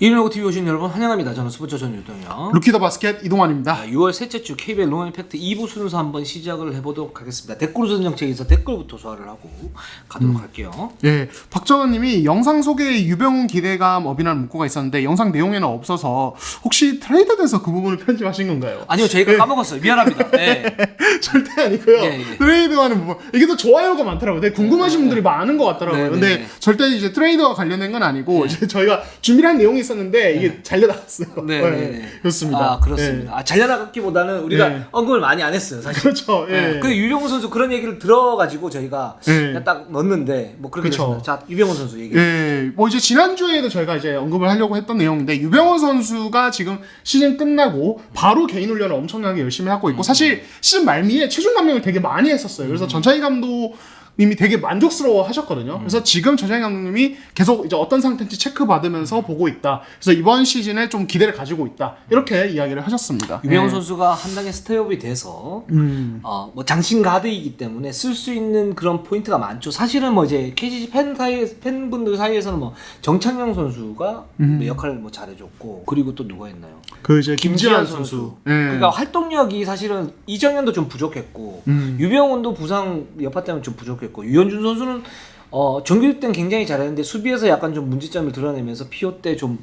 이민호고 TV 오신 여러분 환영합니다. 저는 스포츠 전유동이요. 루키 더 바스켓 이동환입니다. 자, 6월 셋째 주 KBL 롱 임팩트 2부 순서 한번 시작을 해보도록 하겠습니다. 댓글 우선 정책에서 댓글부터 소화를 하고 가도록 할게요. 예, 박정원님이 영상 소개에 유병훈 기대감 업이라는 문구가 있었는데 영상 내용에는 없어서 혹시 트레이드돼서 그 부분을 편집하신 건가요? 아니요, 저희가 까먹었어요. 미안합니다. 네. 절대 아니고요. 예, 예. 트레이드하는 부분 이게 또 좋아요가 많더라고요. 되게 궁금하신 분들이 많은 것 같더라고요. 네, 네, 근데 네. 절대 이제 트레이드와 관련된 건 아니고 이제 저희가 준비한 내용이 있었는데 이게 잘려 나갔어요. 네, 네, 네. 그렇습니다. 아, 그렇습니다. 아, 잘려나갔기보다는 우리가 네. 언급을 많이 안 했어요, 사실. 그렇죠. 예. 네. 근데 유병훈 선수 그런 얘기를 들어가지고 저희가 네. 그냥 딱 넣었는데 뭐 그렇게 그쵸. 됐습니다. 자, 유병훈 선수 얘기. 예, 뭐 이제 지난주에도 저희가 이제 언급을 하려고 했던 내용인데 유병헌 선수가 지금 시즌 끝나고 바로 개인 훈련을 엄청나게 열심히 하고 있고 사실 시즌 말미에 체중 감량을 되게 많이 했었어요. 그래서 전차희 감독 님이 되게 만족스러워 하셨거든요. 그래서 지금 전차희 감독님이 계속 이제 어떤 상태인지 체크 받으면서 보고 있다. 그래서 이번 시즌에 좀 기대를 가지고 있다. 이렇게 이야기를 하셨습니다. 유병훈 예. 선수가 한 단계 스텝업이 돼서 음. 어, 뭐 장신 가드이기 때문에 쓸 수 있는 그런 포인트가 많죠. 사실은 뭐 이제 KGC 팬 사이 팬분들 사이에서는 뭐 정창영 선수가 음. 뭐 역할을 뭐 잘해줬고 그리고 또 누가 있나요? 그 이제 김지한 선수. 선수. 예. 그러니까 활동력이 사실은 이정현도 좀 부족했고 음. 유병훈도 부상 여파 때문에 좀 부족했고 유현준 선수는 어 정규 때는 굉장히 잘했는데 수비에서 약간 좀 문제점을 드러내면서 피오 때 좀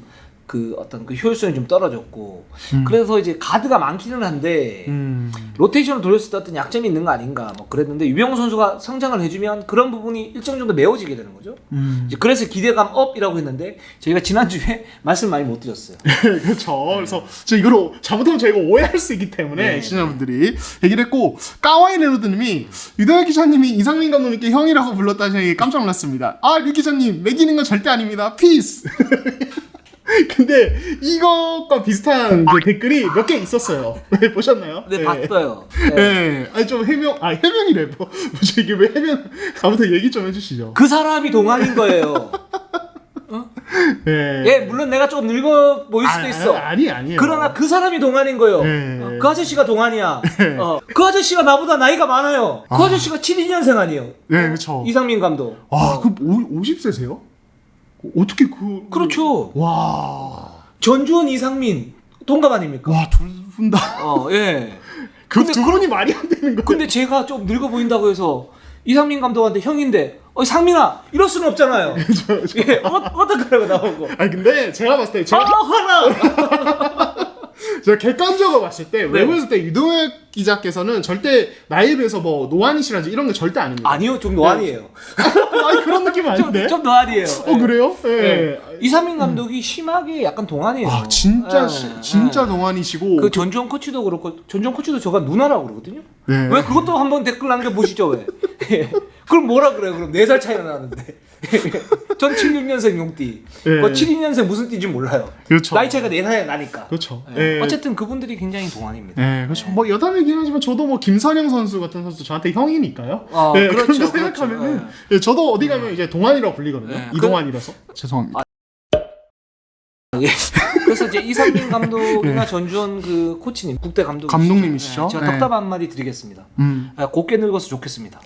그 어떤 그 효율성이 좀 떨어졌고 그래서 이제 가드가 많기는 한데 음. 로테이션을 돌렸을 때 어떤 약점이 있는 거 아닌가 뭐 그랬는데 유병훈 선수가 성장을 해주면 그런 부분이 일정 정도 메워지게 되는 거죠. 음. 이제 그래서 기대감 업이라고 했는데 저희가 지난 주에 말씀 많이 못 드렸어요. 그렇죠. 그래서 저 이거로 잘못하면 저희가 오해할 수 있기 때문에 네. 시청자분들이 얘기를 했고 까와이 레로드님이 유동혁 기자님이 이상민 감독님께 형이라고 불렀다니 깜짝 놀랐습니다. 아, 류 기자님 매기는 건 절대 아닙니다. 피스. 근데 이것과 비슷한 이제 댓글이 몇 개 있었어요. 네, 보셨나요? 네, 봤어요. 네. 네. 아니 좀 해명, 아 해명이래. 뭐, 뭐지 이게 왜 해명? 아무튼 얘기 좀 해주시죠. 그 사람이 동안인 거예요. 네. 예, 물론 내가 조금 늙어 보일 수도 아, 있어. 아, 아니 아니에요. 그러나 그 사람이 동안인 거예요. 네. 어, 그 아저씨가 동안이야. 어, 그 아저씨가 나보다 나이가 많아요. 그 아. 저씨가 72년생 아니에요. 네, 그렇죠. 이상민 감독. 아, 그 50세세요? 어떻게 그 그렇죠. 와. 전주원 이상민 동갑 아닙니까? 와, 둘 다. 어, 예. 그 근데 두 분이 말이 안 되는 거예요. 근데 제가 좀 늙어 보인다고 해서 이상민 감독한테 형인데 어 상민아 이럴 수는 없잖아요. 예, 어, 어떡하라고 나오고. 아니 근데 제가 봤을 때 아 제가 화나. 제가 객관적으로 봤을 때 네. 외부에서 때 유동혁 기자께서는 절대 나이에 비해서 뭐 노안이시라든지 이런 게 절대 아닙니다. 아니요 좀 노안이에요. 아니 그런 느낌 좀, 아닌데? 좀 노안이에요. 어 그래요? 예. 네. 이상민 감독이 심하게 약간 동안이에요. 아 진짜 예, 시- 예. 진짜 동안이시고 그 전주원 코치도 그렇고 전주원 코치도 저가 누나라고 그러거든요. 네. 왜 그것도 한번 댓글 남겨 보시죠 왜? 예. 그럼 뭐라 그래요? 그럼 4살 차이가 나는데. 전 76년생 용띠. 예. 그 72년생 무슨 띠인지 몰라요. 그렇죠. 나이 차이가 4살 나니까. 그렇죠. 예. 예. 어쨌든 그분들이 굉장히 동안입니다. 네, 그렇죠. 뭐 여담이긴 하지만 저도 뭐 김선영 선수 같은 선수 저한테 형이니까요. 어, 네, 그렇죠, 그런 거 그렇죠. 생각하면은 예, 저도 어디 가면 이제 동안이라고 불리거든요. 네, 이동환이라서 죄송합니다. 예. 그래서 이제 이상민 감독이나 전주원 그 코치님, 국대 감독 네. 감독님이시죠? 제가 네. 덕담 한마디 드리겠습니다. 음. 아, 곱게 늙어서 좋겠습니다.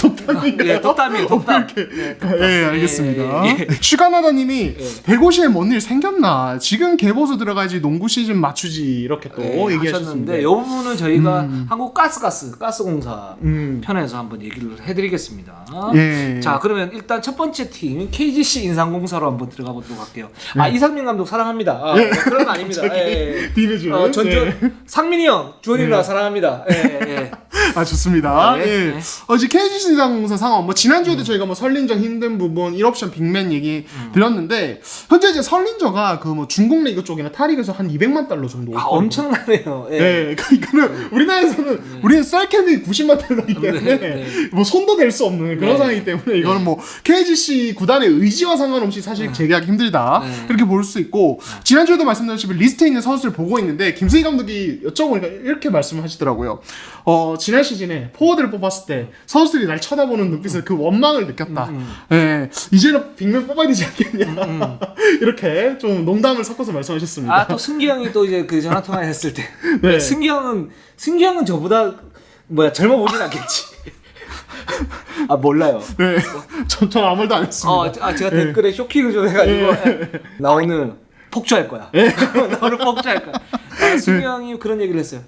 덕담인가요? 예, 덕담이에요, 덕담. 예, 예, 알겠습니다. 예, 예. 슈가나다님이 대고시에 뭔 일 생겼나? 지금 개보수 들어가야지 농구 시즌 맞추지 이렇게 또 예, 얘기하셨는데. 하셨는데 이 부분은 저희가 한국 가스가스 가스공사 음. 편에서 한번 얘기를 해드리겠습니다. 예. 자 그러면 일단 첫 번째 팀 KGC 인상공사로 한번 들어가 보도록 할게요. 네. 아 이상민 감독 사랑합니다. 아, 그런 거 아닙니다. 예, 예. 어, 전주 네. 상민이 형, 주원이 누나 사랑합니다. 예, 예. 아 좋습니다. 네, 예. 네. 어, 이제 KGC 인상공사 상황 뭐 지난주에도 저희가 뭐 설린저 힘든 부분 1옵션 빅맨 얘기 음. 드렸는데 현재 이제 설린저가 그 뭐 중국 리그 쪽이나 타리그에서 한 200만 달러 정도. 아. 엄청나네요. 예. 네, 그 이거는 우리나라에서는 우리는 셀캠이 90만 달러이기 때문에 네, 네. 뭐 손도 댈 수 없는 그런 네. 상황이기 때문에 이거는 뭐 KGC 구단의 의지와 상관없이 사실 재계하기 힘들다 네. 이렇게 볼 수 있고 지난주에도 말씀드렸지만 리스트에 있는 선수를 보고 있는데 김승희 감독이 여쭤보니까 이렇게 말씀하시더라고요. 어 지난 시즌에 포워드를 뽑았을 때 선수들이 날 쳐다보는 눈빛에 그 원망을 느꼈다. 음, 예, 이제는 빅맨 뽑아야 되지 않겠냐 이렇게 좀 농담을 섞어서 말씀하셨습니다. 아 또 승기 형이 또 이제 그 전화 통화 했을 때 네. 승기 형은 승기 형은 저보다 뭐야 젊어 보진 않겠지. 아 몰라요. 네. 전, 전 아무 말도 안 했습니다. 어, 아 제가 댓글에 쇼킹을 좀 해가지고 예. 나 오늘 폭주할 거야. 나 오늘 폭주할 거야. 아, 수미 형이 그런 얘기를 했어요.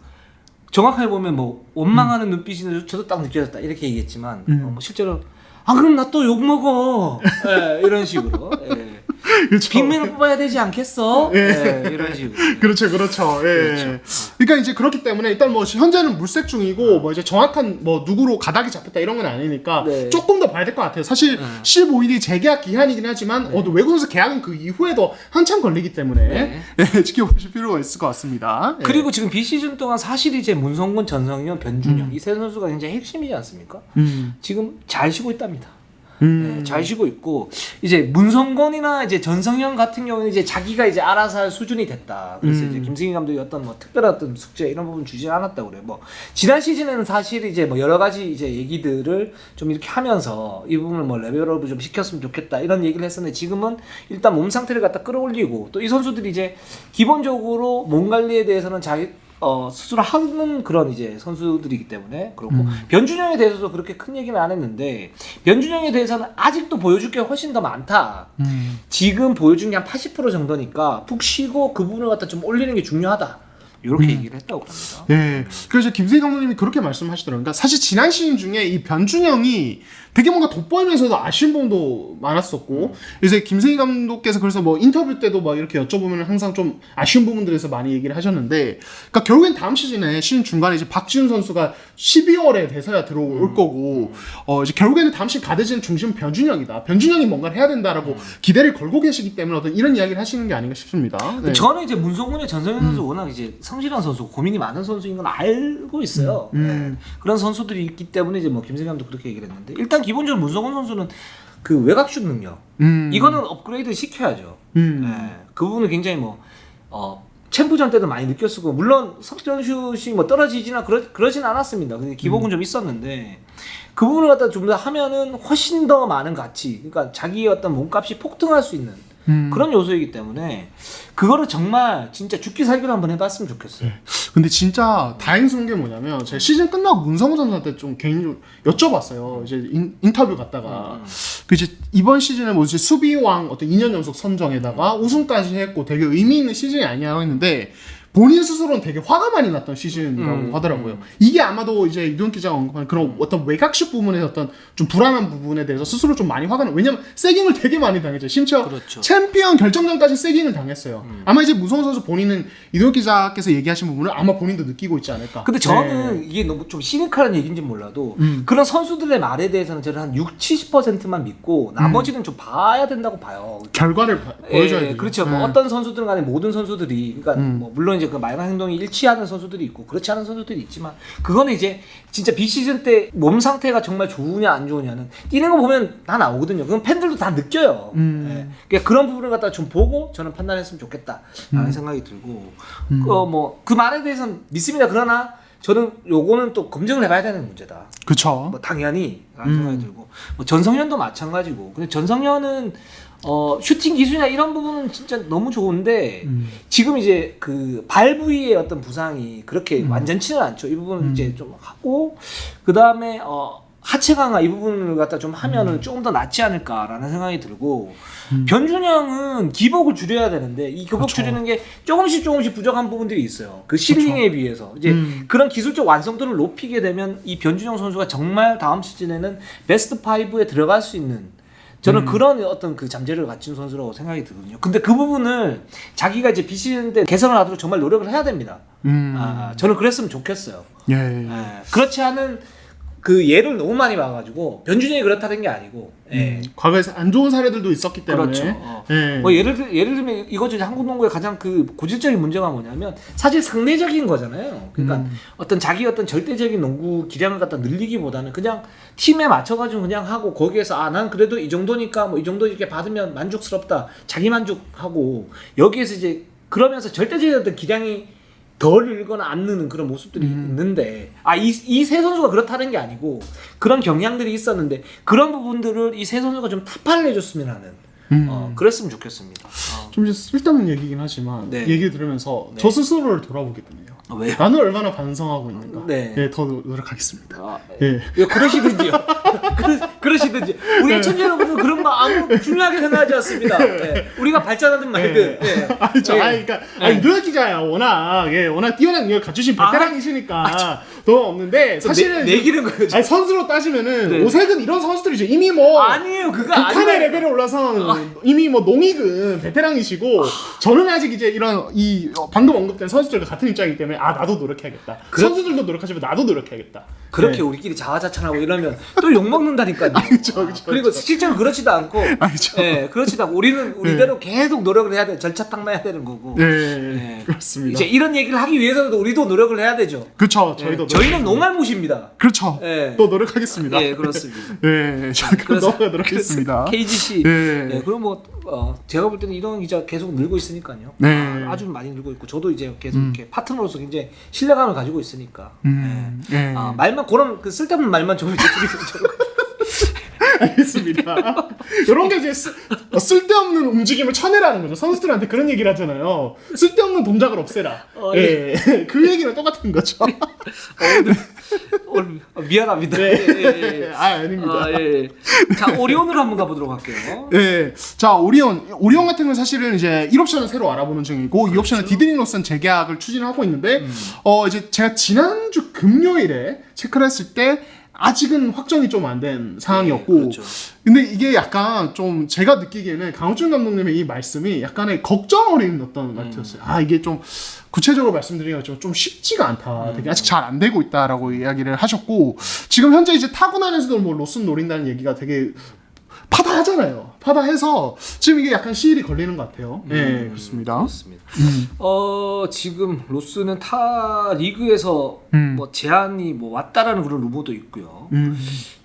정확하게 보면 뭐 원망하는 눈빛이 저도 딱 느껴졌다 이렇게 얘기했지만 어, 뭐 실제로 아 그럼 나 또 욕 먹어. 예, 이런 식으로. 예. 그렇죠. 빅맨을 뽑아야 되지 않겠어? 예, 이런 식으로. 그렇죠, 그렇죠. 예. 그러니까 이제 그렇기 때문에 일단 뭐 현재는 물색 중이고 뭐 이제 정확한 뭐 누구로 가닥이 잡혔다 이런 건 아니니까 네. 조금 더 봐야 될 것 같아요. 사실 15일이 재계약 기한이긴 하지만 어, 또 외국 선수 계약은 그 이후에도 한참 걸리기 때문에 네. 예, 지켜보실 필요가 있을 것 같습니다. 예. 그리고 지금 비시즌 동안 사실 이제 문성곤, 전성현, 변준영 이세 선수가 굉장히 핵심이지 않습니까? 음. 지금 잘 쉬고 있답니다. 음. 네, 잘 쉬고 있고 이제 문성곤이나 이제 전성현 같은 경우는 이제 자기가 이제 알아서 할 수준이 됐다. 그래서 음. 이제 김승희 감독이 어떤 뭐 특별한 어떤 숙제 이런 부분 주지 않았다고 그래요. 뭐 지난 시즌에는 사실 이제 뭐 여러 가지 이제 얘기들을 좀 이렇게 하면서 이 부분을 뭐 레벨업을 좀 시켰으면 좋겠다 이런 얘기를 했었는데 지금은 일단 몸 상태를 갖다 끌어올리고 또 이 선수들이 이제 기본적으로 몸 관리에 대해서는 자기 어, 스스로 하는 그런 이제 선수들이기 때문에 그렇고 변준영에 대해서도 그렇게 큰 얘기는 안 했는데 변준영에 대해서는 아직도 보여줄 게 훨씬 더 많다. 음. 지금 보여준 게 한 80% 정도니까 푹 쉬고 그 부분을 갖다 좀 올리는 게 중요하다. 이렇게 얘기를 했다고 합니다. 예. 그래서 김세희 감독님이 그렇게 말씀하시더라고요. 그러니까 사실 지난 시즌 중에 이 변준영이 되게 뭔가 돋보이면서도 아쉬운 부분도 많았었고, 이제 김세희 감독께서 그래서 뭐 인터뷰 때도 막 이렇게 여쭤보면 항상 좀 아쉬운 부분들에서 많이 얘기를 하셨는데, 그러니까 결국엔 다음 시즌에 시즌 중간에 이제 박지훈 선수가 12월에 돼서야 들어올 거고, 어 이제 결국에는 다음 시즌 가드진 중심 변준영이다. 변준영이 뭔가를 해야 된다라고 기대를 걸고 계시기 때문에 어떤 이런 이야기를 하시는 게 아닌가 싶습니다. 네. 저는 이제 문성훈의 전성현 선수 워낙 이제 성실한 선수, 고민이 많은 선수인 건 알고 있어요. 음. 네. 그런 선수들이 있기 때문에 이제 뭐 김세감도 그렇게 얘기를 했는데 일단 기본적으로 문성훈 선수는 그 외곽슛 능력 음. 이거는 업그레이드 시켜야죠. 음. 네. 그 부분은 굉장히 뭐 어, 챔프전 때도 많이 느꼈었고 물론 석점 슛이 뭐 떨어지지나 그러, 그러진 않았습니다. 근데 기복은 좀 있었는데 그 부분을 갖다 좀 더 하면은 훨씬 더 많은 가치, 그러니까 자기의 어떤 몸값이 폭등할 수 있는 음. 그런 요소이기 때문에 그거를 정말 진짜 죽기 살기로 한번 해봤으면 좋겠어요. 근데 진짜 다행스러운 게 뭐냐면 제가 시즌 끝나고 문성호 선수한테 좀 개인적으로 여쭤봤어요. 이제 인, 인터뷰 갔다가 그 이제 이번 시즌에 뭐 이제 수비왕 어떤 2년 연속 선정에다가 우승까지 했고 되게 의미 있는 시즌이 아니냐고 했는데 본인 스스로는 되게 화가 많이 났던 시즌이라고 음, 하더라고요. 이게 아마도 이제 이동 기자가 언급한 그런 어떤 외곽슛 부분에서 어떤 좀 불안한 부분에 대해서 스스로 좀 많이 화가 나. 왜냐면 세깅을 되게 많이 당했죠. 심지어 그렇죠. 챔피언 결정전까지 세깅을 당했어요. 아마 이제 무성 선수 본인은 이동 기자께서 얘기하신 부분을 아마 본인도 느끼고 있지 않을까. 근데 저는 네. 이게 너무 좀 시니컬한 얘기인지 몰라도 음. 그런 선수들의 말에 대해서는 저는 한 6, 70%만 믿고 나머지는 좀 봐야 된다고 봐요. 결과를 봐- 보여줘야 예, 돼요. 그렇죠. 네. 뭐 어떤 선수들은 간에 모든 선수들이 그러니까 음. 뭐 물론 이제 그 말과 행동이 일치하는 선수들이 있고 그렇지 않은 선수들이 있지만 그거는 이제 진짜 비시즌 때 몸 상태가 정말 좋으냐 안 좋으냐는 뛰는 거 보면 다 나오거든요. 그건 팬들도 다 느껴요. 음. 예. 그러니까 그런 부분을 갖다 좀 보고 저는 판단했으면 좋겠다라는 음. 생각이 들고 그뭐그 말에 대해서는 믿습니다. 그러나 저는 요거는 또 검증을 해봐야 되는 문제다. 그쵸. 뭐 당연히 라는 음. 생각이 들고 뭐 전성현도 마찬가지고 근데 전성현은 어 슈팅 기술이나 이런 부분은 진짜 너무 좋은데 음. 지금 이제 그 발 부위의 어떤 부상이 그렇게 음. 완전치는 않죠 이 부분은 이제 좀 하고 그 다음에 어 하체 강화 이 부분을 갖다 좀 하면은 음. 조금 더 낫지 않을까라는 생각이 들고 변준영은 기복을 줄여야 되는데 이 기복 그렇죠. 줄이는 게 조금씩 조금씩 부족한 부분들이 있어요 그 실링에 비해서 이제 음. 그런 기술적 완성도를 높이게 되면 이 변준영 선수가 정말 다음 시즌에는 베스트 5에 들어갈 수 있는 저는 그런 어떤 그 잠재를 갖춘 선수라고 생각이 들거든요. 근데 그 부분을 자기가 이제 비시즌 때 개선을 하도록 정말 노력을 해야 됩니다. 음. 아, 저는 그랬으면 좋겠어요. 예. 예, 그렇지 않은 그 예를 너무 많이 봐가지고 변준영이 그렇다는 게 아니고 예. 음. 과거에 안 좋은 사례들도 있었기 때문에. 그렇죠. 어. 예. 뭐 예를 들 예를 들면 이거죠 한국 농구의 가장 그 고질적인 문제가 뭐냐면 사실 상대적인 거잖아요. 그러니까 음. 어떤 자기 어떤 절대적인 농구 기량을 갖다 늘리기보다는 그냥 팀에 맞춰가지고 그냥 하고 거기에서 아 난 그래도 이 정도니까 뭐 이 정도 이렇게 받으면 만족스럽다 자기 만족하고 여기에서 이제 그러면서 절대적인 어떤 기량이 덜 늘거나 안 느는 그런 모습들이 있는데 아이이 세 선수가 그렇다는 게 아니고 그런 경향들이 있었는데 그런 부분들을 이 세 선수가 좀 타파를 해줬으면 하는 음. 어, 그랬으면 좋겠습니다. 어. 좀 이제 쓸데없는 얘기긴 하지만 네. 얘기 들으면서 네. 저 스스로를 돌아보게 되네요. 아, 왜요? 나는 얼마나 반성하고 있는가. 네. 예, 더 노- 노력하겠습니다. 아, 예. 왜 그러시든지요. 그러, 그러시든지. 우리 청자 여러분은 그런 거 아무 중요하게 생각하지 않습니다. 예. 우리가 발전하든 말든. 예. 아니, 저, 예. 아니, 그러니까, 아니, 노현 기자야, 워낙, 예, 워낙 뛰어난 능력 갖추신 베테랑이시니까, 더 없는데, 사실은. 내, 내기는 거죠. 아니, 선수로 따지면은, 네. 오색은 이런 선수들이죠. 이미 뭐, 아니에요. 그거 아니에요. 레벨에 올라서 이미 뭐 농익은 베테랑이시고 저는 아직 이제 이런 이 어, 방금 언급된 선수들과 같은 입장이기 때문에 아 나도 노력해야겠다. 선수들도 노력하지만 나도 노력해야겠다 그렇게 네. 우리끼리 자화자찬하고 이러면 또 욕 먹는다니까요. 그쵸, 그쵸, 그리고 그쵸. 실제로 그렇지도 않고. 예, 그렇지도 않고 우리는 우리대로 계속 노력을 해야 돼. 절차탕만 해야 되는 거고. 네, 예. 그렇습니다 이제 이런 얘기를 하기 위해서도 우리도 노력을 해야 되죠. 그렇죠 예, 저희도 저희는 노력- 농알못입니다. 그렇죠 예. 또 노력하겠습니다 예, 그렇습니다. 네, 자 그럼 넘어가 그래서 KGC. 예. 예, 그럼 뭐 어, 제가 볼 때는 이동현 기자 계속 늘고 있으니까요. 네. 아, 아주 많이 늘고 있고 저도 이제 계속 이렇게 파트너로서 굉장히 신뢰감을 가지고 있으니까. 음, 예. 예. 아, 말만 그런 그 쓸데없는 말만 좀 이제 줄이고 알겠습니다. 이런 게 이제 쓰, 어, 쓸데없는 움직임을 쳐내라는 거죠. 선수들한테 그런 얘기를 하잖아요. 쓸데없는 동작을 없애라. 어, 예. 그 얘기랑 똑같은 거죠. 어, 오늘, 오늘 어, 미안합니다. 네. 예, 예, 예. 아, 아닙니다. 아, 예, 예. 자 오리온으로 한번 가보도록 할게요. 예. 자, 오리온. 오리온 같은 건 사실은 이제 1옵션을 새로 알아보는 중이고, 이 옵션은 디드링로선 재계약을 추진하고 있는데, 어, 이제 제가 지난주 금요일에 체크를 했을 때, 아직은 확정이 좀 안 된 상황이었고, 네, 그렇죠. 근데 이게 약간 좀 제가 느끼기에는 강호준 감독님의 이 말씀이 약간의 걱정 어린 어떤 말투였어요. 아 이게 좀 구체적으로 말씀드리기가 좀, 좀 쉽지가 않다. 되게 아직 잘 안 되고 있다라고 이야기를 하셨고 지금 현재 이제 타구난에서도 뭐 로슨 노린다는 얘기가 되게 파다하잖아요. 파다해서 지금 이게 약간 시일이 걸리는 것 같아요. 네 그렇습니다. 그렇습니다. 어 지금 로스는 타 리그에서 음. 뭐 제안이 뭐 왔다라는 그런 루머도 있고요. 음,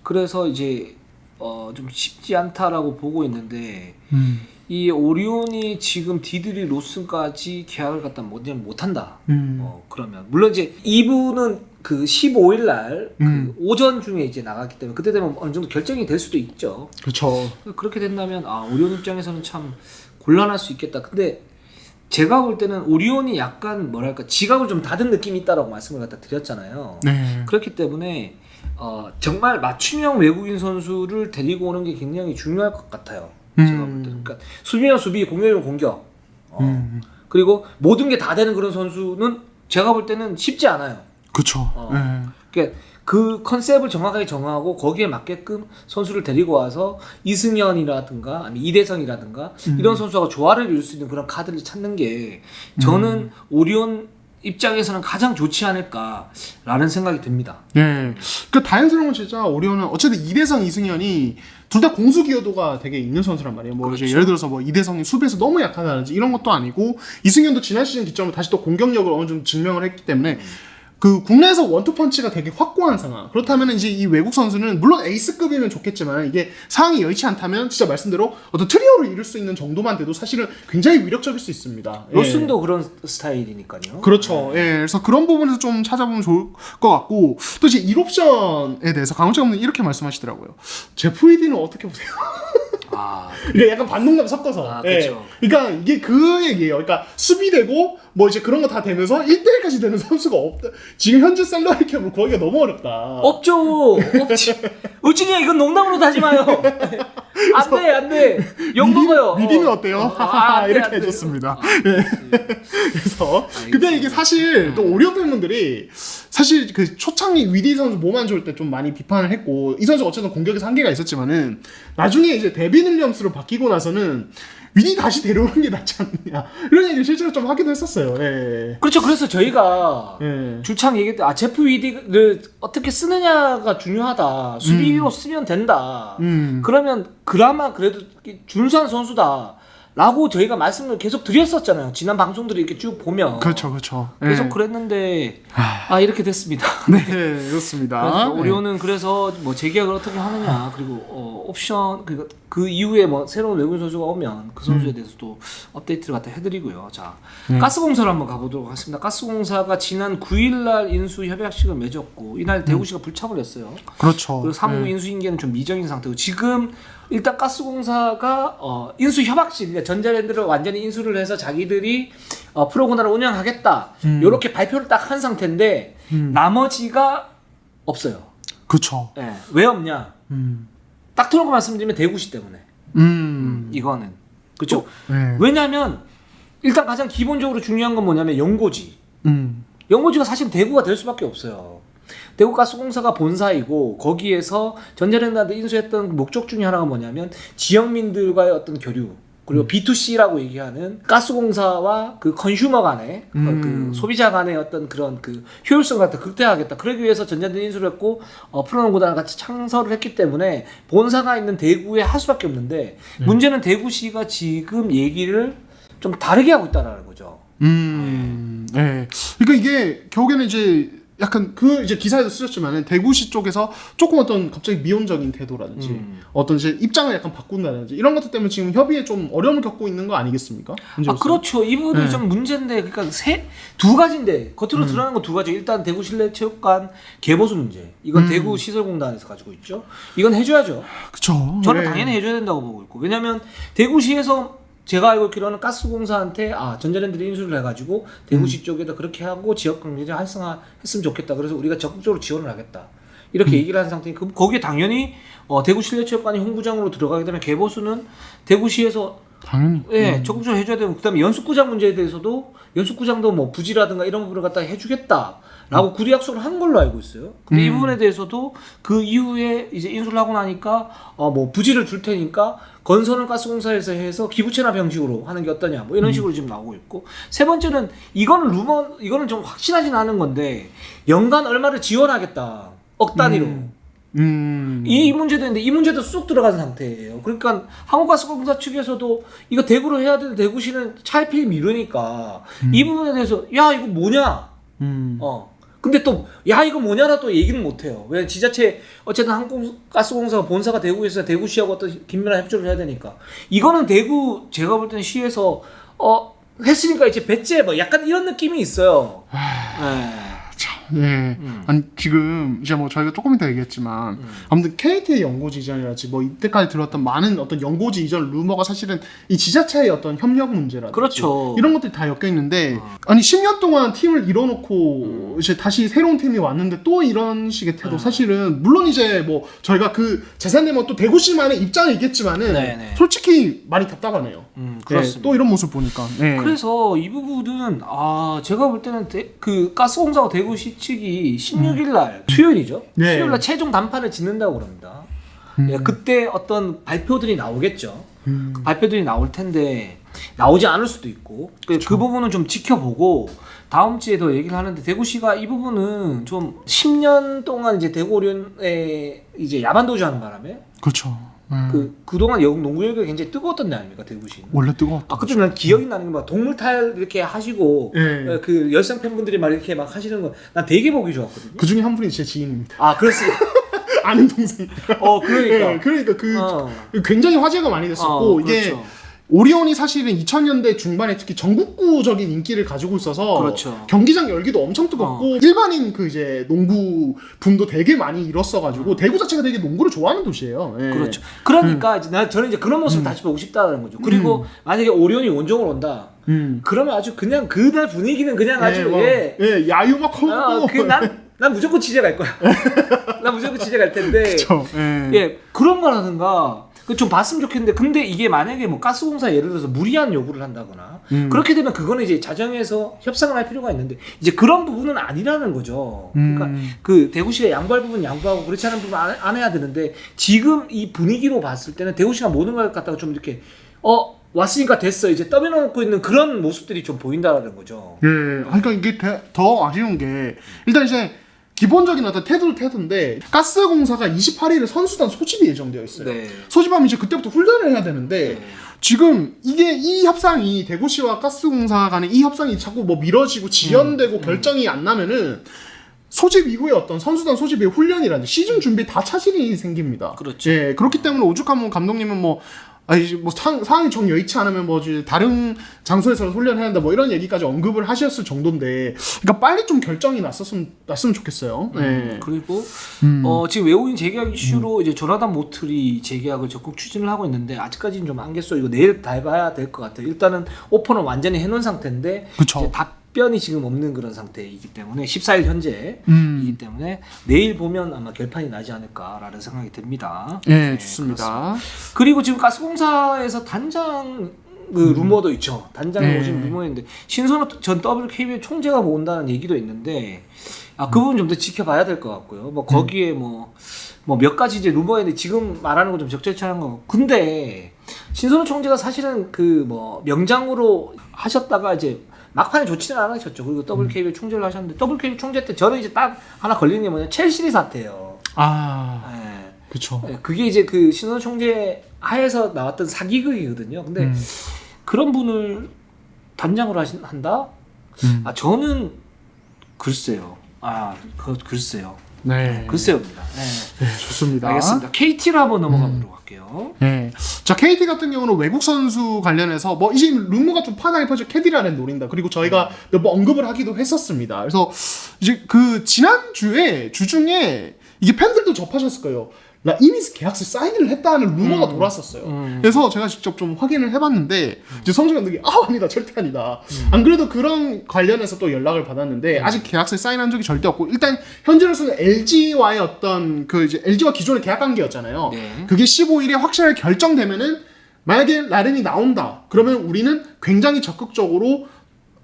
그래서 이제 어 좀 쉽지 않다라고 보고 있는데 음, 이 오리온이 지금 디드리 로스까지 계약을 갖다 못하면 못한다. 음. 어 그러면 물론 이제 이분은 그 15일 날그 음. 오전 중에 이제 나갔기 때문에 그때 되면 어느 정도 결정이 될 수도 있죠. 그렇죠. 그렇게 된다면 아 오리온 입장에서는 참 곤란할 수 있겠다. 근데 제가 볼 때는 오리온이 약간 뭐랄까 지갑을 좀 닫은 느낌이 있다라고 말씀을 갖다 드렸잖아요. 네. 그렇기 때문에 어, 정말 맞춤형 외국인 선수를 데리고 오는 게 굉장히 중요할 것 같아요. 제가 볼 음. 때는 그러니까 수비면 수비, 공격이면 공격. 어, 음. 그리고 모든 게 다 되는 그런 선수는 제가 볼 때는 쉽지 않아요. 그렇죠. 어. 네. 그러니까 그 컨셉을 정확하게 정하고 거기에 맞게끔 선수를 데리고 와서 이승현이라든가 아니면 이대성이라든가 음. 이런 선수하고 조화를 이룰 수 있는 그런 카드를 찾는 게 저는 음. 오리온 입장에서는 가장 좋지 않을까라는 생각이 듭니다. 네. 그 다행스러운 건 진짜 오리온은 어쨌든 이대성, 이승현이 둘 다 공수 기여도가 되게 있는 선수란 말이에요. 뭐 이제 예를 들어서 뭐 이대성이 수비에서 너무 약하다든지 이런 것도 아니고 이승현도 지난 시즌 기점으로 다시 또 공격력을 어느 정도 증명을 했기 때문에 그 국내에서 원투 펀치가 되게 확고한 상황. 그렇다면 이제 이 외국 선수는 물론 에이스급이면 좋겠지만 이게 상황이 여의치 않다면 진짜 말씀대로 어떤 트리오를 이룰 수 있는 정도만 돼도 사실은 굉장히 위력적일 수 있습니다. 예. 로슨도 그런 스타일이니까요. 그렇죠. 예, 그래서 그런 부분에서 좀 찾아보면 좋을 것 같고 또 이제 1옵션에 대해서 강원장 감독님 이렇게 말씀하시더라고요. 제프 위디는 어떻게 보세요? 아, 이게 약간 반농담 섞어서. 아, 예. 그쵸. 그러니까 이게 그 얘기예요. 그러니까 수비되고 뭐 이제 그런 거 다 되면서 1대1까지 되는 선수가 없다. 지금 현재 셀러리 캡을 구하기가 너무 어렵다. 없죠. 없지. 울진이야 이건 농담으로 하지 마요. 안 돼 안 돼. 욕 먹어요. 미리는 어. 어때요? 아, 안 돼, 이렇게 안 돼. 해줬습니다. 예. 그래서 근데 이게 사실 또 오리온 팬분들이 사실 그 초창기 위디 선수 몸 안 좋을 때 좀 많이 비판을 했고 이 선수 어쨌든 공격에서 한계가 있었지만은 나중에 이제 데빈 윌리엄스로 바뀌고 나서는 위디 다시 데려오는 게 낫지 않느냐 이런 얘기를 실제로 좀 하기도 했었어요. 예. 그렇죠. 그래서 저희가 예. 주창 얘기할 때, 아, 제프 위디를 어떻게 쓰느냐가 중요하다. 수비로 쓰면 된다. 음. 그러면 그나마 그래도 준수한 선수다. 라고 저희가 말씀을 계속 드렸었잖아요. 지난 방송들을 이렇게 쭉 보면. 그렇죠, 그렇죠. 계속 예. 그랬는데, 아, 이렇게 됐습니다. 네, 그렇습니다. 오리온은 그래서 뭐 재계약을 어떻게 하느냐 그리고 어, 옵션 그, 그 이후에 뭐 새로운 외국인 선수가 오면 그 선수에 음. 대해서도 업데이트를 갖다 해드리고요. 자 네. 가스공사를 한번 가보도록 하겠습니다. 가스공사가 지난 9일날 인수 협약식을 맺었고 이날 대구시가 불참을 했어요. 그렇죠. 그리고 사무 예. 인수 인계는 좀 미정인 상태고 지금 일단 가스공사가 어, 인수 협약식 그러니까 전자랜드를 완전히 인수를 해서 자기들이 어, 프로그램을 운영하겠다. 음. 이렇게 발표를 딱 한 상태인데 음. 나머지가 없어요. 그쵸. 예. 왜 없냐? 음. 딱 들어고 말씀드리면 대구시 때문에. 음. 이거는 그렇죠. 네. 왜냐하면 일단 가장 기본적으로 중요한 건 뭐냐면 연고지. 음. 연고지가 사실 대구가 될 수밖에 없어요. 대구가스공사가 본사이고 거기에서 전자랜드한테 인수했던 목적 중에 하나가 뭐냐면 지역민들과의 어떤 교류 그리고 B2C라고 얘기하는 가스공사와 그 컨슈머 간의 어, 음. 그 소비자 간의 어떤 그런 그 효율성 같은 극대화하겠다. 그러기 위해서 전자랜드 인수를 했고 어, 프로농구단을 같이 창설을 했기 때문에 본사가 있는 대구에 할 수밖에 없는데 문제는 대구시가 지금 얘기를 좀 다르게 하고 있다는 거죠. 음, 네. 그러니까 이게 결국에는 이제 약간 그 이제 기사에도 쓰셨지만은 대구시 쪽에서 조금 어떤 갑자기 미온적인 태도라든지 음. 어떤 이제 입장을 약간 바꾼다든지 이런 것들 때문에 지금 협의에 좀 어려움을 겪고 있는 거 아니겠습니까? 아. 그렇죠. 이 부분이 네. 좀 문제인데 그러니까 세 두 가지인데 음. 겉으로 드러나는 건 두 가지. 일단 대구 실내 체육관 개보수 문제. 이건 음. 대구 시설공단에서 가지고 있죠. 이건 해줘야죠. 그쵸. 저는 네. 당연히 해줘야 된다고 보고 있고 왜냐하면 대구시에서 제가 알고 있기로는 가스공사한테 아 전자랜드를 인수를 해가지고 대구시 음. 쪽에다 그렇게 하고 지역 경제를 활성화했으면 좋겠다. 그래서 우리가 적극적으로 지원을 하겠다. 이렇게 음. 얘기를 한 상태니 그럼 거기에 당연히 어, 대구 실내체육관이 홍구장으로 들어가게 되면 개보수는 대구시에서 당연히. 예, 음. 적극적으로 해줘야 되고 그다음에 연습구장 문제에 대해서도 연습구장도 뭐 부지라든가 이런 부분을 갖다 해주겠다 라고 구리 약속을 한 걸로 알고 있어요. 근데 이 음. 부분에 대해서도 그 이후에 이제 인수를 하고 나니까 어 뭐 부지를 줄 테니까 건설은 가스공사에서 해서 기부채납 형식으로 하는 게 어떠냐 뭐 이런 음. 식으로 지금 나오고 있고 세 번째는 이거는 루머 이거는 좀 확신하진 않은 건데 연간 얼마를 지원하겠다 억 단위로. 음. 음. 이 문제도 있는데 이 문제도 쑥 들어간 상태예요. 그러니까 한국가스공사 측에서도 이거 대구로 해야 되는데 대구시는 차일피일 미루니까 이 부분에 대해서 야 이거 뭐냐? 음. 어. 근데 또 야 이거 뭐냐라 또 얘기는 못 해요. 왜 지자체 어쨌든 한국가스공사가 본사가 대구에서 대구시하고 어떤 긴밀한 협조를 해야 되니까 이거는 대구 제가 볼 때는 시에서 어 했으니까 이제 배째 뭐 약간 이런 느낌이 있어요. 네. 참, 예. 아니 지금 이제 뭐 저희가 조금 이따 얘기했지만 아무튼 KT의 연고지 이전이라든지 뭐 이때까지 들었던 많은 어떤 연고지 이전 루머가 사실은 이 지자체의 어떤 협력 문제라든지 그렇죠. 이런 것들이 다 엮여 있는데 아 니 10년 동안 팀을 이뤄놓고 이제 다시 새로운 팀이 왔는데 또 이런 식의 태도 사실은 물론 이제 뭐 저희가 그 재산되면 또 대구시만의 입장은 있겠지만은 네네. 솔직히 많이 답답하네요. 음, 네, 그렇습니다. 또 이런 모습 보니까. 네. 그래서 이 부분은 아 제가 볼 때는 대- 그 가스공사와 대구시 측이 16일 날 수요일이죠. 네. 수요일 날 최종 단판을 짓는다고 그럽니다. 음. 예, 그때 어떤 발표들이 나오겠죠. 음. 그 발표들이 나올 텐데 나오지 않을 수도 있고 그, 그 부분은 좀 지켜보고 다음 주에 더 얘기를 하는데 대구시가 이 부분은 좀 10년 동안 이제 대구 오련에 이제 야반도주 하는 바람에 그렇죠. 음. 그 그동안 영 농구역이 굉장히 뜨거웠던 데 아닙니까 대구시는. 원래 뜨거웠다. 아 그때 난 기억이 나는 게 막 동물 탈 이렇게 하시고 예. 어, 그 열성 팬분들이 막 이렇게 막 하시는 거난 되게 보기 좋았거든요. 그 중에 한 분이 제 지인입니다. 아 그렇습니다. 아는 동생. 어 그러니까. 예, 그러니까 그 어. 굉장히 화제가 많이 됐었고 어, 이게 그렇죠. 오리온이 사실은 2000년대 중반에 특히 전국구적인 인기를 가지고 있어서 그렇죠. 경기장 열기도 엄청 뜨겁고 일반인 그 이제 농구 분도 되게 많이 잃었어가지고 대구 자체가 되게 농구를 좋아하는 도시예요. 예. 그렇죠. 그러니까 이제 나 저는 이제 그런 모습을 다시 보고 싶다는 거죠. 그리고 만약에 오리온이 원정으로 온다. 음. 그러면 아주 그냥 그날 분위기는 그냥 아주 예, 막, 예. 예, 야유 막 하고. 어, 그난 난 무조건 취재 갈 거야. 난 무조건 취재 갈 텐데. 그렇죠. 예. 예, 그런 거라든가 그 좀 봤으면 좋겠는데 근데 이게 만약에 뭐 가스공사 예를 들어서 무리한 요구를 한다거나 음. 그렇게 되면 그거는 이제 자정에서 협상을 할 필요가 있는데 이제 그런 부분은 아니라는 거죠. 그러니까 음. 그 대구시가 양보할 부분 양보하고 그렇지 않은 부분 안, 안 해야 되는데 지금 이 분위기로 봤을 때는 대구시가 모든 걸 갖다가 좀 이렇게 어 왔으니까 됐어 이제 떠밀어놓고 있는 그런 모습들이 좀 보인다라는 거죠. 예, 그러니까 이게 대- 더 아쉬운 게 일단 이제 기본적인 어떤 태도는 태도인데 가스공사가 28일에 선수단 소집이 예정되어 있어요. 네. 소집하면 이제 그때부터 훈련을 해야 되는데 네. 지금 이게 이 협상이 대구시와 가스공사 간의 이 협상이 자꾸 뭐 미뤄지고 지연되고 결정이 안 나면은 소집 이후에 어떤 선수단 소집의 훈련이라든지 시즌 준비 다 차질이 생깁니다. 그렇죠. 예, 그렇기 때문에 오죽하면 감독님은 뭐 아 이제 뭐 상, 상황이 정 여의치 않으면 뭐 이제 다른 장소에서 훈련해야 한다 뭐 이런 얘기까지 언급을 하셨을 정도인데 그러니까 빨리 좀 결정이 났었으면 났으면 좋겠어요. 네. 그리고 음. 어, 지금 외국인 재계약 이슈로 이제 조나단 모틀이 재계약을 적극 추진을 하고 있는데 아직까지는 좀 안겠어. 이거 내일 다 해봐야 될 것 같아요. 일단은 오퍼는 완전히 해놓은 상태인데 그쵸. 이제 답 변이 지금 없는 그런 상태이기 때문에 14일 현재이기 음. 때문에 내일 보면 아마 결판이 나지 않을까라는 생각이 듭니다. 예, 네, 좋습니다. 그리고 지금 가스공사에서 단장 그 루머도 있죠. 단장 네. 오신 루머인데 신선호 전 WKB의 총재가 뭐 온다는 얘기도 있는데 아그 부분 좀 더 지켜봐야 될 것 같고요. 뭐 거기에 뭐뭐 몇 가지 이제 루머인데 지금 말하는 건 좀 적절치 않은 거. 근데 신선호 총재가 사실은 그 뭐 명장으로 하셨다가 이제 막판에 좋지는 않으셨죠. 그리고 WKB 총재를 하셨는데 WKB 총재 때 저는 이제 딱 하나 걸리는 게 뭐냐 첼시 사태예요. 아, 예. 그렇죠. 네, 그게 이제 그 신원 총재 하에서 나왔던 사기극이거든요. 근데 음. 그런 분을 단장으로 하신 한다? 음. 아 저는 글쎄요. 아, 그 글쎄요. 네. 글쎄요입니다. 네. 네, 좋습니다. 알겠습니다. KT로 한번 넘어가 보도록 할게요. 네. 자, KT 같은 경우는 외국 선수 관련해서 뭐 이제 루머가 좀 파다하게 퍼져 캐디라는 노린다. 그리고 저희가 몇 번 언급을 하기도 했었습니다. 그래서 이제 그 지난 주에 주중에 이게 팬들도 접하셨을 거예요. 나 이미 계약서 사인을 했다는 루머가 돌았었어요. 음. 그래서 제가 직접 좀 확인을 해봤는데 이제 성주 감독이 아 아니다 절대 아니다. 음. 안 그래도 그런 관련해서 또 연락을 받았는데 아직 계약서에 사인한 적이 절대 없고 일단 현재로서는 LG와의 어떤 그 이제 LG와 기존의 계약 관계였잖아요. 네. 그게 15일에 확실하게 결정되면은 만약에 라렌이 나온다. 그러면 우리는 굉장히 적극적으로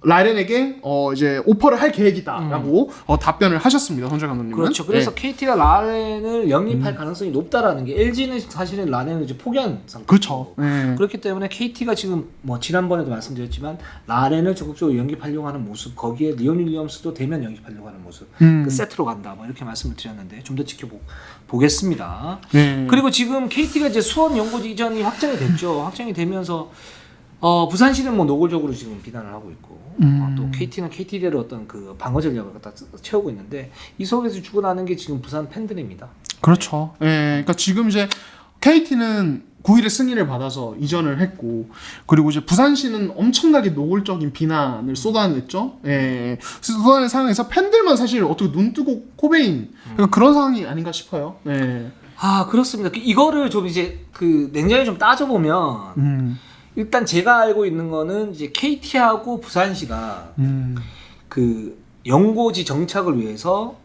라렌에게 어 이제 오퍼를 할 계획이다라고 어, 답변을 하셨습니다. 선재 감독님은. 음. 그렇죠. 그래서 네. KT가 라렌을 음. 영입할 가능성이 높다라는 게 LG는 사실은 라렌을 이제 포기한 상태. 그렇죠. 네. 그렇기 때문에 KT가 지금 뭐 지난번에도 말씀드렸지만 라렌을 적극적으로 영입하려고 하는 모습 거기에 리온 윌리엄스도 대면 영입하려고 하는 모습 음. 그 세트로 간다 뭐 이렇게 말씀을 드렸는데 좀 더 지켜보겠습니다. 네. 그리고 지금 KT가 이제 수원 연고지 이전이 확정이 됐죠. 확정이 되면서 어, 부산시는 뭐 노골적으로 지금 비난을 하고 있고 음. 어, 또 KT는 KT대로 어떤 그 방어 전략을 갖다 채우고 있는데 이 속에서 죽어나는 게 지금 부산 팬들입니다. 그렇죠. 예, 그러니까 지금 이제 KT는 9일에 승인을 받아서 이전을 했고 그리고 이제 부산시는 엄청나게 노골적인 비난을 쏟아냈죠. 예, 쏟아낸 상황에서 팬들만 사실 어떻게 눈 뜨고 코베인 그러니까 그런 상황이 아닌가 싶어요. 예. 아 그렇습니다. 그 이거를 좀 이제 그 냉정히 좀 따져보면 음, 일단 제가 알고 있는 거는 이제 KT하고 부산시가 음, 그 연고지 정착을 위해서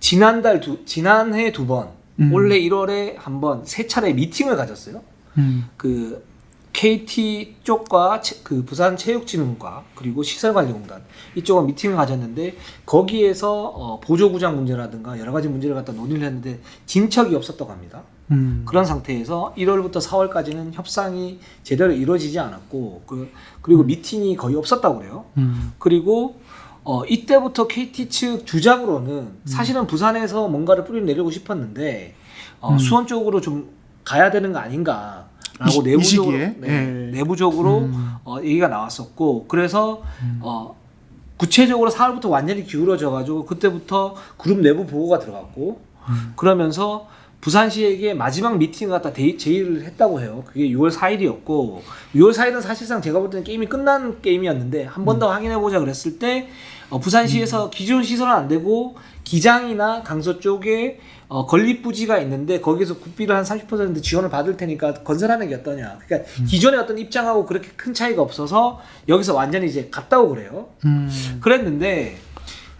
지난달 두 지난해 두 번, 음. 올해 1월에 한 번 세 차례 미팅을 가졌어요. 음, 그 KT 쪽과 체- 그 부산 체육진흥과 그리고 시설관리공단 이쪽은 미팅을 가졌는데 거기에서 어, 보조구장 문제라든가 여러 가지 문제를 갖다 논의를 했는데 진척이 없었다고 합니다. 음. 그런 상태에서 1월부터 4월까지는 협상이 제대로 이루어지지 않았고 그, 그리고 미팅이 거의 없었다고 그래요. 음. 그리고 어, 이때부터 KT 측 주장으로는 사실은 부산에서 뭔가를 뿌리 내리고 싶었는데 어, 음. 수원 쪽으로 좀 가야 되는 거 아닌가 라고 시- 이 내부적으로? 네, 예. 내부적으로 음. 어, 얘기가 나왔었고 그래서 어, 구체적으로 4월부터 완전히 기울어져 가지고 그때부터 그룹 내부 보고가 들어갔고 음. 그러면서 부산시에게 마지막 미팅을 갖다 대- 제의를 했다고 해요. 그게 6월 4일이었고 6월 4일은 사실상 제가 볼 때는 게임이 끝난 게임이었는데 한 번 더 확인해 보자 그랬을 때 어, 부산시에서 기존 시설은 안 되고 기장이나 강서 쪽에 어, 건립 부지가 있는데 거기서 국비를 한 30% 지원을 받을 테니까 건설하는 게 어떠냐. 그러니까 기존의 어떤 입장하고 그렇게 큰 차이가 없어서 여기서 완전히 이제 갔다고 그래요. 음. 그랬는데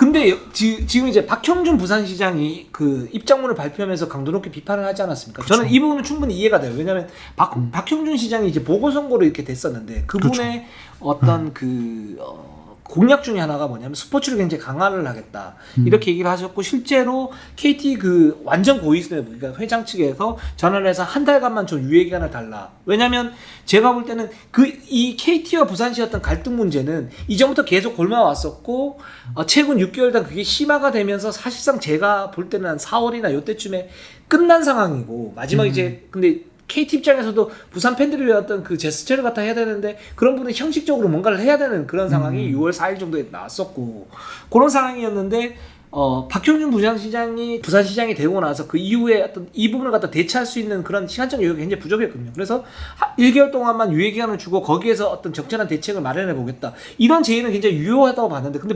근데 여- 지, 지금 이제 박형준 부산시장이 그 입장문을 발표하면서 강도 높게 비판을 하지 않았습니까? 저는 이 부분은 충분히 이해가 돼요. 왜냐하면 박, 박형준 시장이 이제 보궐선거로 이렇게 됐었는데 그분의 어떤 그 어, 공약 중에 하나가 뭐냐면 스포츠를 굉장히 강화를 하겠다. 이렇게 얘기를 하셨고 실제로 KT 그 완전 고위수뇌 그러니까 회장 측에서 전화를 해서 한 달간만 좀 유예 기간을 달라. 왜냐하면 제가 볼 때는 그 이 KT와 부산시 어떤 갈등 문제는 이전부터 계속 골마왔었고 어, 최근 6개월간 그게 심화가 되면서 사실상 제가 볼 때는 한 4월이나 요때쯤에 끝난 상황이고 마지막 이제 근데 KT 입장에서도 부산 팬들을 위한 어떤 그 제스처를 갖다 해야 되는데 그런 부분은 형식적으로 뭔가를 해야 되는 그런 상황이 6월 4일 정도에 나왔었고 그런 상황이었는데 어 박형준 부산시장이 부산시장이 되고 나서 그 이후에 어떤 이 부분을 갖다 대체할 수 있는 그런 시간적 여유가 굉장히 부족했거든요. 그래서 하- 1개월 동안만 유예 기간을 주고 거기에서 어떤 적절한 대책을 마련해 보겠다. 이런 제의는 굉장히 유효하다고 봤는데 근데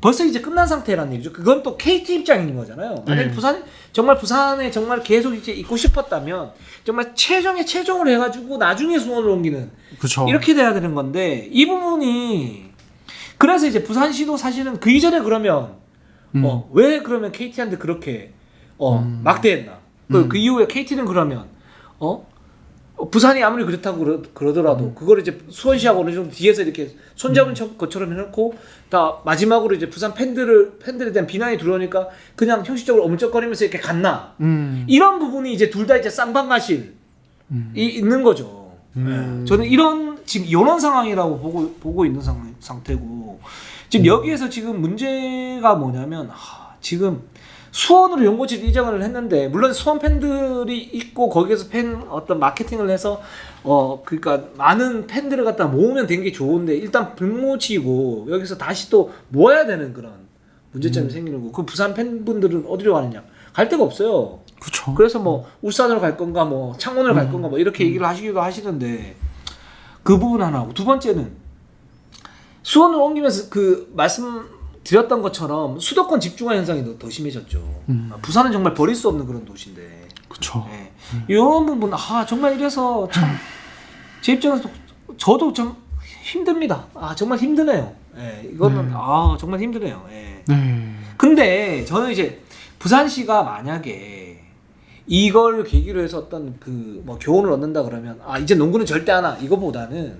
벌써 이제 끝난 상태라는 얘기죠. 그건 또 KT 입장인 거잖아요. 만약 네. 부산 정말 부산에 정말 계속 이제 있고 싶었다면 정말 최종의 최종을 해 가지고 나중에 수원을 옮기는 그렇죠. 이렇게 돼야 되는 건데 이 부분이 그래서 이제 부산시도 사실은 그 이전에 그러면 음. 어, 왜 그러면 KT한테 그렇게 어, 막대했나? 그, 음. 그 이후에 KT는 그러면 어? 어, 부산이 아무리 그렇다고 그러, 그러 더라도 음. 그걸 이제 수원시하고 어느 정도 뒤에서 이렇게 손잡은 척 것처럼 해놓고 다 마지막으로 이제 부산 팬들을 팬들에 대한 비난이 들어오니까 그냥 형식적으로 어물쩍거리면서 이렇게 갔나? 음. 이런 부분이 이제 둘 다 이제 쌍방가실 이 있는 거죠. 음. 예. 저는 이런 지금 이런 상황이라고 보고 보고 있는 상, 상태고 지금 여기에서 지금 문제가 뭐냐면 하, 지금 수원으로 연고지를 이전을 했는데 물론 수원 팬들이 있고 거기에서 팬 어떤 마케팅을 해서 어 그러니까 많은 팬들을 갖다 모으면 된 게 좋은데 일단 불모지고 여기서 다시 또 모아야 되는 그런 문제점이 생기는 거고 그 부산 팬분들은 어디로 가느냐? 갈 데가 없어요. 그렇죠. 그래서 뭐 울산으로 갈 건가 뭐 창원으로 갈 건가 뭐 이렇게 얘기를 하시기도 하시는데 그 부분 하나고 두 번째는 수원을 옮기면서 그 말씀 드렸던 것처럼 수도권 집중화 현상이 더, 더 심해졌죠. 부산은 정말 버릴 수 없는 그런 도시인데 그렇죠. 예. 이런 부분 아 정말 이래서 참 제 입장에서 저도 좀 힘듭니다. 아 정말 힘드네요. 예, 이거는 네. 아 정말 힘드네요. 예. 네. 근데 저는 이제 부산시가 만약에 이걸 계기로 해서 어떤 그 뭐 교훈을 얻는다 그러면 아 이제 농구는 절대 안 하. 이거보다는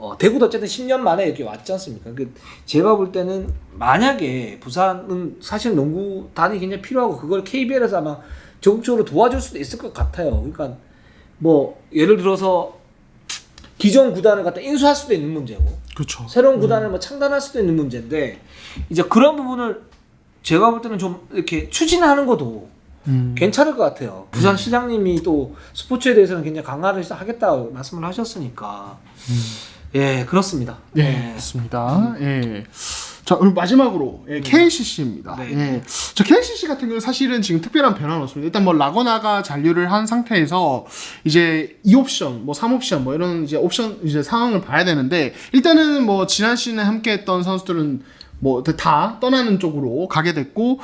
어, 대구도 어쨌든 10년 만에 이렇게 왔지 않습니까? 그 제가 볼 때는 만약에 부산은 사실 농구단이 굉장히 필요하고 그걸 KBL에서 아마 적극적으로 도와줄 수도 있을 것 같아요. 그러니까 뭐 예를 들어서 기존 구단을 갖다 인수할 수도 있는 문제고 그렇죠. 새로운 구단을 뭐 창단할 수도 있는 문제인데 이제 그런 부분을 제가 볼 때는 좀 이렇게 추진하는 것도 음. 괜찮을 것 같아요. 부산 시장님이 또 스포츠에 대해서는 굉장히 강화를 하겠다 말씀을 하셨으니까 예 그렇습니다. 네, 맞습니다. 예. 자, 그럼 마지막으로 예, KCC입니다. 네. 예. 저 KCC 같은 경우는 사실은 지금 특별한 변화는 없습니다. 일단 뭐 라거나가 잔류를 한 상태에서 이제 2옵션, 뭐 3옵션, 뭐 이런 이제 옵션 이제 상황을 봐야 되는데 일단은 뭐 지난 시즌에 함께 했던 선수들은 뭐 다 떠나는 쪽으로 가게 됐고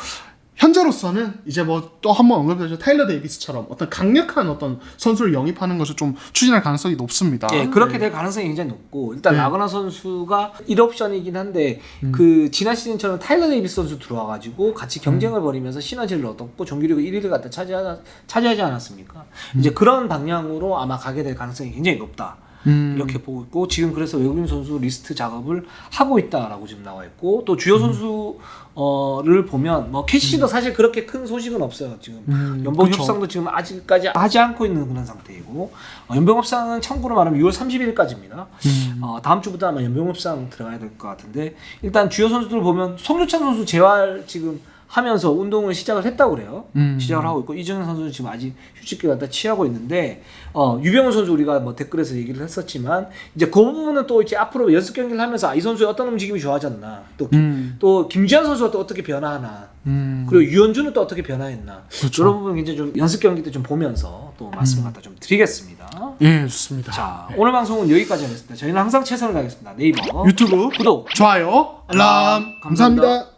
현재로서는 이제 뭐 또 한번 언급했죠 타일러 데이비스처럼 어떤 강력한 어떤 선수를 영입하는 것을 좀 추진할 가능성이 높습니다. 예, 그렇게 될 가능성이 굉장히 높고 일단 네. 라거나 선수가 1옵션이긴 한데 음. 그 지난 시즌처럼 타일러 데이비스 선수 들어와가지고 같이 음. 경쟁을 벌이면서 시너지를 얻었고 정규리그 1위를 갖다 차지하, 차지하지 않았습니까? 음. 이제 그런 방향으로 아마 가게 될 가능성이 굉장히 높다. 음. 이렇게 보고 있고 지금 그래서 외국인 선수 리스트 작업을 하고 있다라고 지금 나와 있고 또 음. 주요 선수를 보면 뭐 캐시도 사실 그렇게 큰 소식은 없어요 지금 음, 연봉 그쵸. 협상도 지금 아직까지 하지 않고 있는 그런 상태이고 어, 연봉 협상은 참고로 말하면 6월 30일까지입니다. 음. 어, 다음 주부터 아마 연봉 협상 들어가야 될 것 같은데 일단 주요 선수들 보면 송교창 선수 재활 지금 하면서 운동을 시작을 했다고 그래요. 음. 시작을 하고 있고 이정현 선수는 지금 아직 휴식기 갖다 취하고 있는데 어, 유병훈 선수 우리가 뭐 댓글에서 얘기를 했었지만 이제 그 부분은 또 이제 앞으로 연습 경기를 하면서 아, 이 선수의 어떤 움직임이 좋아졌나 또, 음. 또 김지현 선수가 또 어떻게 변화하나 음. 그리고 유현준은 또 어떻게 변화했나 그렇죠. 이런 부분 굉장히 좀 연습 경기 때 좀 보면서 또 말씀을 갖다 좀 드리겠습니다. 예, 좋습니다. 자 오늘 방송은 여기까지 하겠습니다. 저희는 항상 최선을 다하겠습니다. 네이버 유튜브 구독 좋아요, 알람, 알람, 감사합니다. 감사합니다.